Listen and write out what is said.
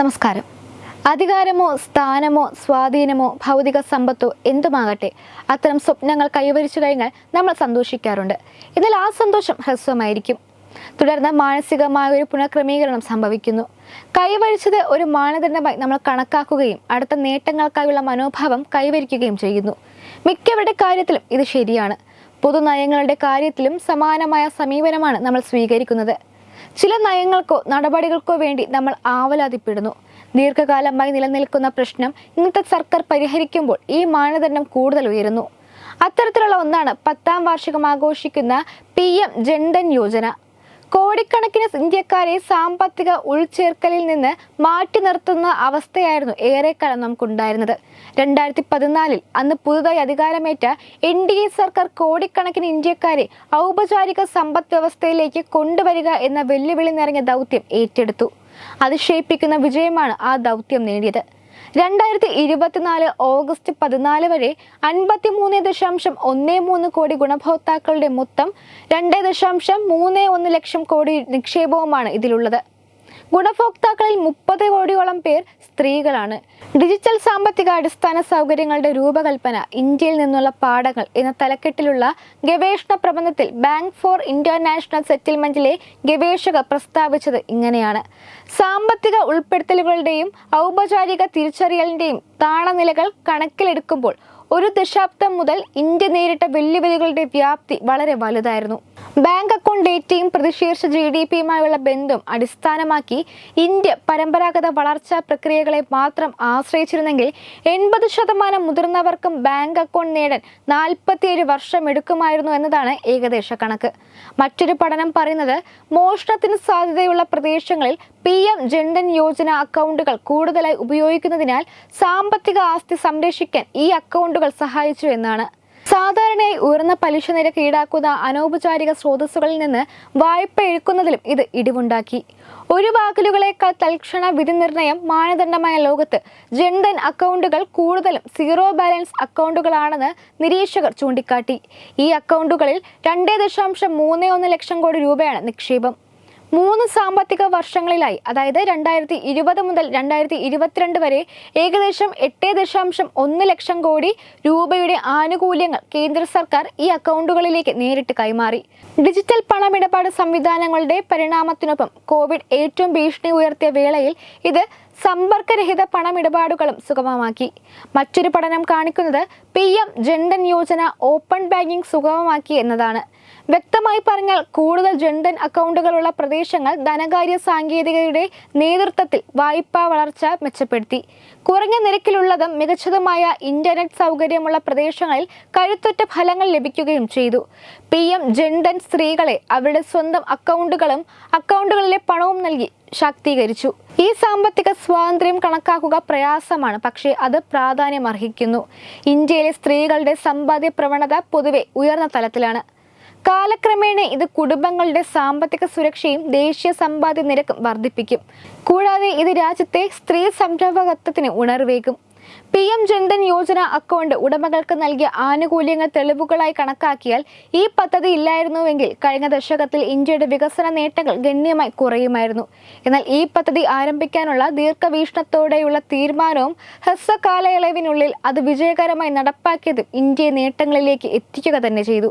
നമസ്കാരം. അധികാരമോ സ്ഥാനമോ സ്വാധീനമോ ഭൗതിക സമ്പത്തോ എന്തുമാകട്ടെ അത്തരം സ്വപ്നങ്ങൾ കൈവരിച്ചു കഴിഞ്ഞാൽ നമ്മൾ സന്തോഷിക്കാറുണ്ട്. എന്നാൽ ആ സന്തോഷം ഹ്രസ്വമായിരിക്കും. തുടർന്ന് മാനസികമായ ഒരു പുനഃക്രമീകരണം സംഭവിക്കുന്നു. കൈവരിച്ചത് ഒരു മാനദണ്ഡമായി നമ്മൾ കണക്കാക്കുകയും അടുത്ത നേട്ടങ്ങൾക്കായുള്ള മനോഭാവം കൈവരിക്കുകയും ചെയ്യുന്നു. മിക്കവരുടെ കാര്യത്തിലും ഇത് ശരിയാണ്. പൊതുനയങ്ങളുടെ കാര്യത്തിലും സമാനമായ സമീപനമാണ് നമ്മൾ സ്വീകരിക്കുന്നത്. ചില നയങ്ങൾക്കോ നടപടികൾക്കോ വേണ്ടി നമ്മൾ ആവലാതിപ്പെടുന്നു. ദീർഘകാലമായി നിലനിൽക്കുന്ന പ്രശ്നം ഇന്നത്തെ സർക്കാർ പരിഹരിക്കുമ്പോൾ ഈ മാനദണ്ഡം കൂടുതൽ ഉയരുന്നു. അത്തരത്തിലുള്ള ഒന്നാണ് പത്താം വാർഷികം ആഘോഷിക്കുന്ന പി എം ജൻധൻ യോജന. കോടിക്കണക്കിന് ഇന്ത്യക്കാരെ സാമ്പത്തിക ഉൾച്ചേർക്കലിൽ നിന്ന് മാറ്റി നിർത്തുന്ന അവസ്ഥയായിരുന്നു ഏറെക്കാലം നമുക്കുണ്ടായിരുന്നത്. രണ്ടായിരത്തി പതിനാലിൽ അന്ന് പുതുതായി അധികാരമേറ്റ എൻ ഡി എ സർക്കാർ കോടിക്കണക്കിന് ഇന്ത്യക്കാരെ ഔപചാരിക സമ്പദ് വ്യവസ്ഥയിലേക്ക് കൊണ്ടുവരിക എന്ന വെല്ലുവിളി നിറഞ്ഞ ദൗത്യം ഏറ്റെടുത്തു. അതിശയിപ്പിക്കുന്ന വിജയമാണ് ആ ദൗത്യം നേടിയത്. രണ്ടായിരത്തി ഇരുപത്തിനാല് ഓഗസ്റ്റ് പതിനാല് വരെ അൻപത്തി മൂന്ന് ദശാംശം ഒന്ന് മൂന്ന് കോടി ഗുണഭോക്താക്കളുടെ മൊത്തം രണ്ട് ദശാംശം മൂന്ന് ഒന്ന് ലക്ഷം കോടി നിക്ഷേപവുമാണ് ഇതിലുള്ളത്. ഗുണഭോക്താക്കളിൽ മുപ്പത് കോടിയോളം പേർ സ്ത്രീകളാണ്. ഡിജിറ്റൽ സാമ്പത്തിക അടിസ്ഥാന സൗകര്യങ്ങളുടെ രൂപകൽപ്പന ഇന്ത്യയിൽ നിന്നുള്ള പാഠങ്ങൾ എന്ന തലക്കെട്ടിലുള്ള ഗവേഷണ പ്രബന്ധത്തിൽ ബാങ്ക് ഫോർ ഇന്റർനാഷണൽ സെറ്റിൽമെന്റിലെ ഗവേഷകർ പ്രസ്താവിച്ചത് ഇങ്ങനെയാണ്. സാമ്പത്തിക ഉൾപ്പെടുത്തലുകളുടെയും ഔപചാരിക തിരിച്ചറിയലിന്റെയും താളനിലകൾ കണക്കിലെടുക്കുമ്പോൾ ഒരു ദശാബ്ദം മുതൽ ഇന്ത്യ നേരിട്ട വെല്ലുവിളികളുടെ വ്യാപ്തി വളരെ വലുതായിരുന്നു. ബാങ്ക് അക്കൗണ്ട് ഡേറ്റയും പ്രതിശീർഷ ജി ഡി പിയുമായുള്ള ബന്ധം അടിസ്ഥാനമാക്കി ഇന്ത്യ പരമ്പരാഗത വളർച്ചാ പ്രക്രിയകളെ മാത്രം ആശ്രയിച്ചിരുന്നെങ്കിൽ എൺപത് ശതമാനം മുതിർന്നവർക്കും ബാങ്ക് അക്കൗണ്ട് നേടാൻ നാൽപ്പത്തിയേഴ് വർഷം എടുക്കുമായിരുന്നു എന്നതാണ് ഏകദേശ കണക്ക്. മറ്റൊരു പഠനം പറയുന്നത് മോഷണത്തിന് സാധ്യതയുള്ള പ്രദേശങ്ങളിൽ പി എം ജൻധൻ യോജന അക്കൗണ്ടുകൾ കൂടുതലായി ഉപയോഗിക്കുന്നതിനാൽ സാമ്പത്തിക ആസ്തി സംരക്ഷിക്കാൻ ഈ അക്കൗണ്ടുകൾ സഹായിച്ചു എന്നാണ്. സാധാരണയായി ഉയർന്ന പലിശ നിരക്ക് ഈടാക്കുന്ന അനൗപചാരിക സ്രോതസ്സുകളിൽ നിന്ന് വായ്പ എടുക്കുന്നതിലും ഇത് ഇടിവുണ്ടാക്കി. ഒഴിവാക്കലുകളേക്കാൾ തൽക്ഷണ വിധി നിർണയം മാനദണ്ഡമായ ലോകത്ത് ജൻധൻ അക്കൗണ്ടുകൾ കൂടുതലും സീറോ ബാലൻസ് അക്കൗണ്ടുകളാണെന്ന് നിരീക്ഷകർ ചൂണ്ടിക്കാട്ടി. ഈ അക്കൗണ്ടുകളിൽ രണ്ടേ ദശാംശം മൂന്ന് ഒന്ന് ലക്ഷം കോടി രൂപയാണ് നിക്ഷേപം. മൂന്ന് സാമ്പത്തിക വർഷങ്ങളിലായി അതായത് രണ്ടായിരത്തി ഇരുപത് മുതൽ രണ്ടായിരത്തി ഇരുപത്തിരണ്ട് വരെ ഏകദേശം എട്ട് ദശാംശം ഒന്ന് ലക്ഷം കോടി രൂപയുടെ ആനുകൂല്യങ്ങൾ കേന്ദ്ര സർക്കാർ ഈ അക്കൗണ്ടുകളിലേക്ക് നേരിട്ട് കൈമാറി. ഡിജിറ്റൽ പണമിടപാട് സംവിധാനങ്ങളുടെ പരിണാമത്തിനൊപ്പം കോവിഡ് ഏറ്റവും ഭീഷണി ഉയർത്തിയ വേളയിൽ ഇത് സമ്പർക്കരഹിത പണമിടപാടുകളും സുഗമമാക്കി. മറ്റൊരു പഠനം കാണിക്കുന്നത് P M Jan Dhan Yojana open banking സുഗമമാക്കി എന്നതാണ്. വ്യക്തമായി പറഞ്ഞാൽ കൂടുതൽ ജൻധൻ അക്കൗണ്ടുകളുള്ള പ്രദേശങ്ങൾ ധനകാര്യ സാങ്കേതികതയുടെ നേതൃത്വത്തിൽ വായ്പാ വളർച്ച മെച്ചപ്പെടുത്തി. കുറഞ്ഞ നിരക്കിലുള്ളതും മികച്ചതുമായ ഇന്റർനെറ്റ് സൗകര്യമുള്ള പ്രദേശങ്ങളിൽ കഴുത്തൊറ്റ ഫലങ്ങൾ ലഭിക്കുകയും ചെയ്തു. പി എം സ്ത്രീകളെ അവരുടെ സ്വന്തം അക്കൗണ്ടുകളും അക്കൗണ്ടുകളിലെ പണവും നൽകി ശാക്തീകരിച്ചു. ഈ സാമ്പത്തിക സ്വാതന്ത്ര്യം കണക്കാക്കുക പ്രയാസമാണ് പക്ഷേ അത് പ്രാധാന്യമർഹിക്കുന്നു. ഇന്ത്യയിലെ സ്ത്രീകളുടെ സമ്പാദ്യ പ്രവണത പൊതുവെ ഉയർന്ന തലത്തിലാണ്. കാലക്രമേണ ഇത് കുടുംബങ്ങളുടെ സാമ്പത്തിക സുരക്ഷയും ദേശീയ സമ്പാദ്യ നിരക്കും വർദ്ധിപ്പിക്കും. കൂടാതെ ഇത് രാജ്യത്തെ സ്ത്രീ സംരംഭകത്വത്തിന് ഉണർവേകും. P M Jan Dhan Yojana account ഉടമകൾക്ക് നൽകിയ ആനുകൂല്യങ്ങൾ തെളിവുകളായി കണക്കാക്കിയാൽ ഈ പദ്ധതി ഇല്ലായിരുന്നുവെങ്കിൽ കഴിഞ്ഞ ദശകത്തിൽ ഇന്ത്യയുടെ വികസന നേട്ടങ്ങൾ ഗണ്യമായി കുറയുമായിരുന്നു. എന്നാൽ ഈ പദ്ധതി ആരംഭിക്കാനുള്ള ദീർഘവീക്ഷണത്തോടെയുള്ള തീരുമാനവും ഹ്രസ്വകാലയളവിനുള്ളിൽ അത് വിജയകരമായി നടപ്പാക്കിയതും ഇന്ത്യയെ നേട്ടങ്ങളിലേക്ക് എത്തിക്കുക തന്നെ ചെയ്തു.